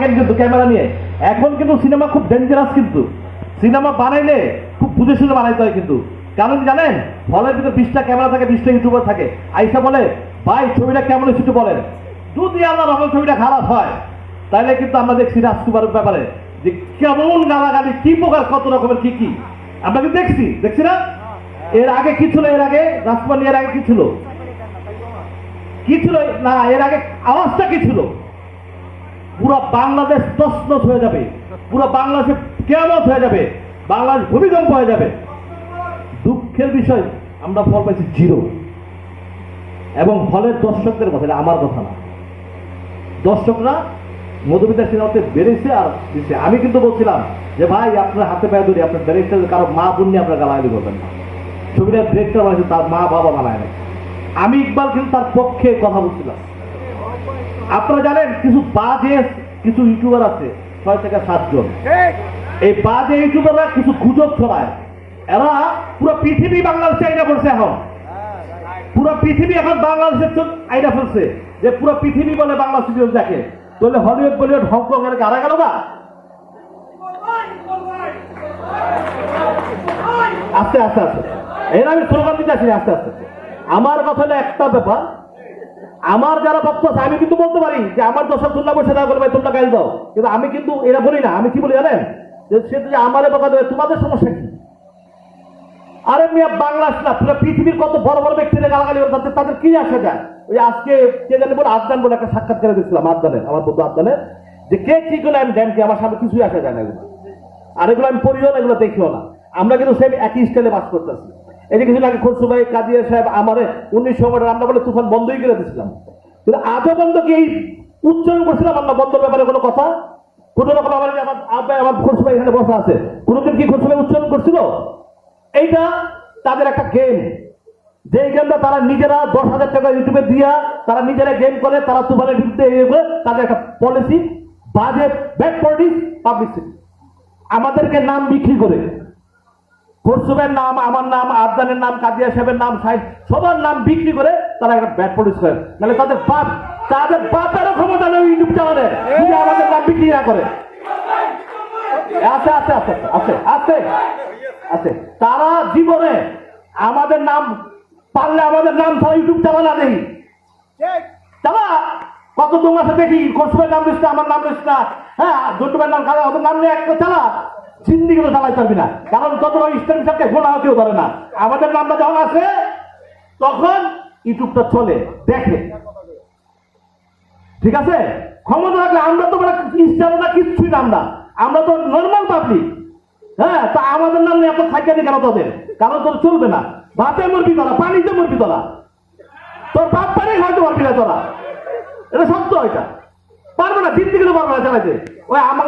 কিন্তু ক্যামেরা নিয়ে। এখন কিন্তু সিনেমা খুব ডেঞ্জারাস কিন্তু। সিনেমা বানাইলে খুব বুঝে শুনে বানাইতে হয় কিন্তু। কারণ জানেন? হলের ভিতরে বিশটা ক্যামেরা থাকে, বিশটা ইউটিউবার থাকে। আইসা বলে, ভাই, ছবিটা কেমন একটু বলেন। যদি আল্লাহ রহমান ছবিটা খারাপ হয় তাহলে কিন্তু আমরা দেখছি রাজকুমারের ব্যাপারে যে কেমন গালাগালি, কি প্রকার, কত রকমের, কি কি। আমরা কিন্তু দেখছি দেখছি না? এর আগে কি ছিল? এর আগে রাজকুমার এর আগে কি ছিল? কি ছিল? না, এর আগে আওয়াজটা কি ছিল? পুরো বাংলাদেশ তসনস হয়ে যাবে। পুরো বাংলাদেশে কেমত হয়ে যাবে। বাংলাদেশ ভূমিকম্প হয়ে যাবে। দুঃখের বিষয়, আমরা ফল পাইছি জিরো। এবং ফলের দর্শকদের কথা, এটা আমার কথা না। দর্শকরা মধুমিতা সিনেমাতে বেড়েছে আর দিচ্ছে আমি কিন্তু বলছিলাম যে, ভাই, আপনার হাতে পায়ে ধরি, আপনার ডিরেক্টর কারও মা বোন আপনার গালাগালি করবেন না। ছবিটা ডিরেক্টর বানাইছে তার মা বাবা বানায় না আমি ইকবাল কিন্তু তার পক্ষে কথা বলছিলাম। আপনারা জানেন কিছু বাজে কিছু ইউটিউবার আছে ছয় থেকে সাতজন। এই বাজে ইউটিউবাররা কিছু গুজব ছড়ায়। এরা পুরো পৃথিবী বাংলাদেশে আইনা পড়ছে এখন। পুরো পৃথিবী এখন বাংলাদেশের আইনা ফেলছে যে পুরো পৃথিবী বলে বাংলা সিরিয়াল দেখে তাহলে হলিউড বলিউড হংকং এর গাড়া গেল না আস্তে আস্তে আস্তে। এর আমি স্লোগান দিতে আসি আস্তে আস্তে। আমার কথা হলো একটা ব্যাপার। আমার যারা ভক্ত আছে, আমি কিন্তু বলতে পারি যে আমার দশা তুলনা বসে না করবে তোমরা গাইল দাও। কিন্তু আমি কিন্তু এরা বলি না। আমি কি বলি জানেন? যে সে যদি আমারে বকা দেবে তোমাদের সমস্যা কি? আরে মিয়া বাংলাদেশ না পুরো পৃথিবীর কত বড় বড় ব্যক্তিরা গালাগালি তাদের তাদের কি আসে যায়? ওই আজকে কে জানি বলে আদনান বলে একটা সাক্ষাৎ করে দিচ্ছিলাম আদনানের আমার বন্ধু আদনানের যে কে কি করে আমি জানি কি আমার সামনে কিছুই আসা যায় না এগুলো। আর এগুলো আমি পড়িও না, এগুলো দেখিও না। আমরা কিন্তু সেম একই স্টাইলে বাস করতেছি। যে কিছুদিন আগে খসরু ভাই কাজিয়া সাহেব, আমারে। উনিশশো আমরা বলে তুফান বন্ধই করে দিয়েছিলাম। কিন্তু আজও বন্ধ কি এই উচ্চারণ করছিলাম আমরা? বন্ধর ব্যাপারে কোনো কথা? কোন রকম আমার আমার আব্বাই, আমার খসরু ভাই এখানে বসা আছে। কোনোদিন কি খসরু ভাই উচ্চারণ করছিল? এইটা তাদের একটা গেম যে গেমটা তারা নিজেরা দশ হাজার টাকা ইউটিউবে দিয়া তারা নিজেরা গেম করে, তারা তুফানের বিরুদ্ধে তাদের একটা পলিসি বাজে ব্যাড পলিটিক্স পাবলিসিটি আমাদেরকে নাম বিক্রি করে। খরসুবের নাম, আমার নাম আবদানের নাম, কাদিয়া সাহেবের নাম, সাহেব, সবার নাম বিক্রি করে তারা একটা ব্যাড পলিস করে। তাহলে তাদের বাপ, তাদের বাপেরও ক্ষমতা নেই ইউটিউব চ্যানেলে যদি আমাদের নাম বিক্রি না করে। আছে আছে আছে আছে আছে আছে। তারা জীবনে আমাদের নাম পারলে আমাদের নাম ছাড়া ইউটিউব চালা না দেখি চালা কত দু মাসে দেখি খসবের নাম লিস্ট আমার নাম লিস্ট না। হ্যাঁ জন্টুবের নাম খালা ওদের নাম নিয়ে একটা চালা। জিন্দি করে চালাই পারবি না। কারণ তত ইস্টার্ন হিসাবকে গোনা কেউ ধরে না। আমাদের নামটা যখন আছে তখন ইউটিউবটা চলে, দেখে। ঠিক আছে? ক্ষমতা রাখলে আমরা তো মানে ইস্টার না, কিচ্ছুই নাম না। আমরা তো নর্মাল পাবলিক হ্যাঁ তা আমাদের নাম নিয়ে এত খাইকানি কেন তোদের? কারণ তোর চলবে না। ভাতে মরবি তোরা, পানিতে মরবি তোরা। তোর বাপ পানি হয়তো পারবি না তোরা। এটা সত্য এটা। পারবে না দিন থেকে পারবে না চালাইতে ওই আমার